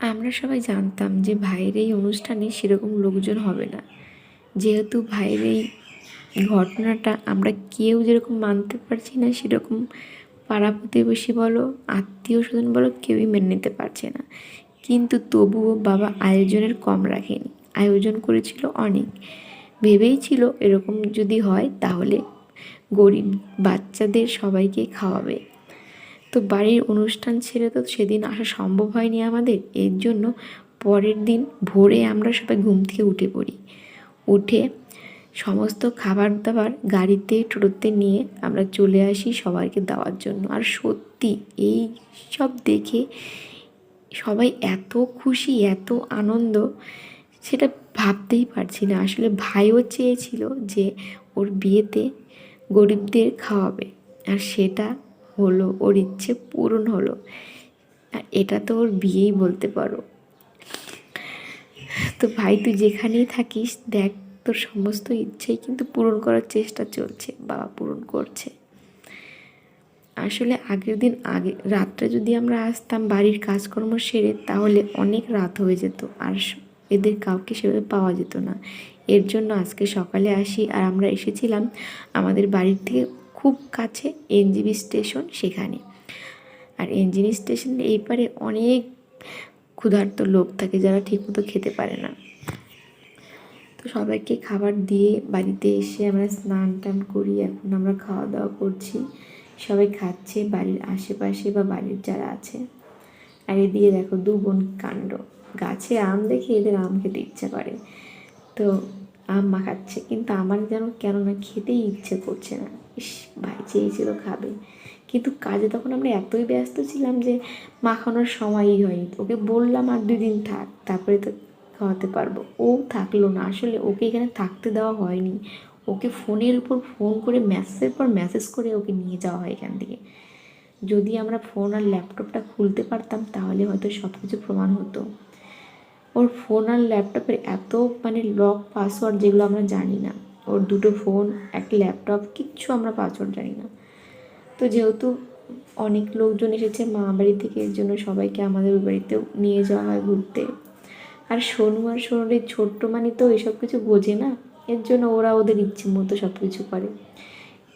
আমরা সবাই জানতাম যে ভাইয়ের এই অনুষ্ঠানে সেরকম লোকজন হবে না। যেহেতু ভাইয়ের এই ঘটনাটা আমরা কেউ যেরকম মানতে পারছি না, সেরকম পাড়া প্রতিবেশী বলো, আত্মীয় স্বজন বলো, কেউই মেনে নিতে পারছে না। কিন্তু তবুও বাবা আয়োজনের কম রাখেনি। আয়োজন করেছিল অনেক। ভেবেই ছিল এরকম যদি হয়, তাহলে গরিব বাচ্চাদের সবাইকে খাওয়াবে। তো বাড়ির অনুষ্ঠান ছেড়ে তো সেদিন আসা সম্ভব হয়নি আমাদের। এর জন্য পরের দিন ভোরে আমরা সবাই ঘুম থেকে উঠে পড়ি। উঠে সমস্ত খাবার দাবার গাড়িতে, টোটোতে নিয়ে আমরা চলে আসি সবাইকে দেওয়ার জন্য। আর সত্যি এই সব দেখে সবাই এত খুশি, এত আনন্দ, সেটা ভাবতেই পারছি না। আসলে ভাইও চেয়েছিল যে ওর বিয়েতে গরিবদের খাওয়াবে। আর সেটা হলো, ওর ইচ্ছে পূরণ হলো। আর এটা তো ওর বিয়েই বলতে পারো। তো ভাই, তুই যেখানেই থাকিস, দেখ, তোর সমস্ত ইচ্ছেই কিন্তু পূরণ করার চেষ্টা চলছে বাবা পূরণ করছে। আসলে আগের দিন আগে রাত্রে যদি আমরা আসতাম, বাড়ির কাজকর্ম সেরে, তাহলে অনেক রাত হয়ে যেত। আর এদের কাউকে সেভাবে পাওয়া যেত না। এর জন্য আজকে সকালে আসি, আর আমরা এসেছিলাম আমাদের বাড়ির থেকে খুব কাছে এনজিবি স্টেশন সেখানে। আর এনজিবি স্টেশনের এই পারে অনেক ক্ষুধার্ত লোক থাকে যারা ঠিকমতো খেতে পারে না। তো সবাইকে খাবার দিয়ে বাড়িতে এসে আমরা স্নান টান করি, এখন আমরা খাওয়া দাওয়া করছি। সবাই খাচ্ছে, বাড়ির আশেপাশে বা বাড়ির যারা আছে। আর এদিকে দেখো দু বোন কাণ্ড। গাছে আম দেখে এদের আম খেতে ইচ্ছা করে। তো আম মাখাচ্ছে, কিন্তু আমার যেন কেন না খেতেই ইচ্ছে করছে না। ইস, ভাই চেয়েছিল খাবে। কিন্তু কাজে তখন আমরা এতই ব্যস্ত ছিলাম যে মাখানোর সময়ই হয়নি। ওকে বললাম, আর দুই দিন থাক, তারপরে তো খাওয়াতে পারব। ও থাকল না। আসলে ওকে এখানে থাকতে দেওয়া হয়নি। ওকে ফোনের উপর ফোন করে মেসেজের পর মেসেজ করে ওকে নিয়ে যাওয়া হয় এখান থেকে। যদি আমরা ফোন আর ল্যাপটপটা খুলতে পারতাম, তাহলে হয়তো সব কিছু প্রমাণ হতো। ওর ফোন আর ল্যাপটপের এত মানে লক পাসওয়ার্ড যেগুলো আমরা জানি না। ওর দুটো ফোন এক ল্যাপটপ কিচ্ছু আমরা পাসওয়ার্ড জানি না। তো যেহেতু অনেক লোকজন এসেছে মা বাড়ি থেকে, এর জন্য সবাইকে আমাদের বাড়িতেও নিয়ে যাওয়া হয় ঘুরতে। আর সোনু আর সোনুর এই ছোট্ট মানে তো এসব কিছু বোঝে না। এর জন্য ওরা ওদের ইচ্ছে মতো সব কিছু করে।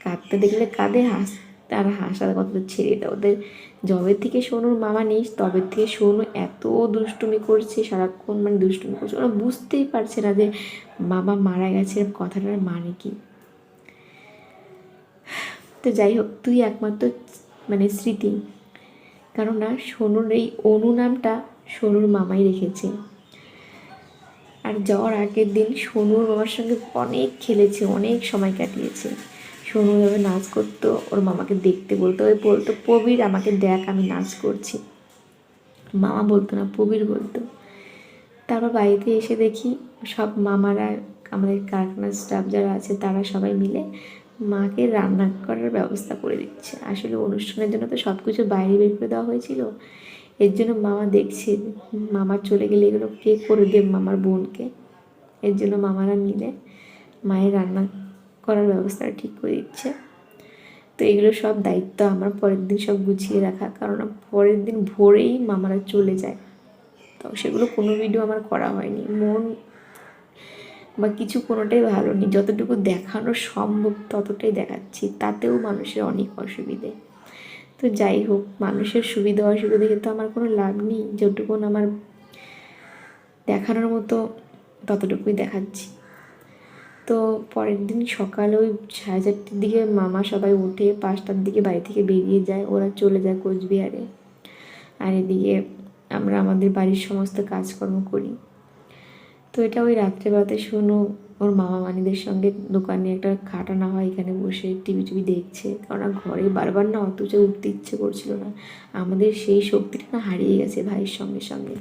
কাঁদতে দেখলে কাঁদে হাস আর হাসার কথা ছেড়ে দেয়? ওদের জবের থেকে সোনুর মামা নেই তবে থেকে সোনু এত দুষ্টুমি করছে সারাক্ষণ মানে দুষ্টুমি করছে। ওরা বুঝতেই পারছে না যে মামা মারা গেছে কথাটার মানে কি? তো যাই হোক, তুই একমাত্র মানে স্মৃতি। কারণ না সোনুর এই অনু নামটা সোনুর মামাই রেখেছে। আর যাওয়ার আগের দিন সোনুর মামার সঙ্গে অনেক খেলেছে, অনেক সময় কাটিয়েছে। সোনু এভাবে নাচ করতো, ওর মামাকে দেখতে বলতো, ওই বলতো, প্রবীর, আমাকে দেখ, আমি নাচ করছি। মামা বলতো না, প্রবীর বলতো। তারপর বাড়িতে এসে দেখি সব মামারা, আমাদের কারখানার স্টাফ যারা আছে, তারা সবাই মিলে মাকে রান্না করার ব্যবস্থা করে দিচ্ছে। আসলে অনুষ্ঠানের জন্য তো সব কিছু বাইরে বের করে দেওয়া হয়েছিল। এর জন্য মামা দেখছে, মামা চলে গেলে এগুলো কে করে দেব মামার বোনকে? এর জন্য মামারা মিলে মায়ের রান্না করার ব্যবস্থাটা ঠিক করে দিচ্ছে। তো এগুলো সব দায়িত্ব আমার পরের দিন সব গুছিয়ে রাখা, কারণ পরের দিন ভোরেই মামারা চলে যায়। তো সেগুলো কোনো ভিডিও আমার করা হয়নি। মন বা কিছু কোনোটাই ভালো নেই। যতটুকু দেখানো সম্ভব ততটাই দেখাচ্ছি। তাতেও মানুষের অনেক অসুবিধে। তো যাই হোক, মানুষের সুবিধা অসুবিধা তো আমার কোনো লাভ নেই। যতটুকুন আমার দেখানোর মতো ততটুকুই দেখাচ্ছি। তো পরের দিন সকালে ওই সাড়ে চারটের দিকে মামা সবাই উঠে পাঁচটার দিকে বাড়ি থেকে বেরিয়ে যায়, ওরা চলে যায় কোচবিহারে। আর এদিকে আমরা আমাদের বাড়ির সমস্ত কাজকর্ম করি। তো এটা ওই রাত্রেবেলাতে শুনো, ওর মামা মানিদের সঙ্গে দোকানে একটা খাটানো হয়, এখানে বসে টিভি টিভি দেখছে। কারণ ঘরে বারবার না, অথচ উঠতে ইচ্ছে করছিল না। আমাদের সেই শক্তিটা না হারিয়ে গেছে ভাইয়ের সঙ্গে সঙ্গে।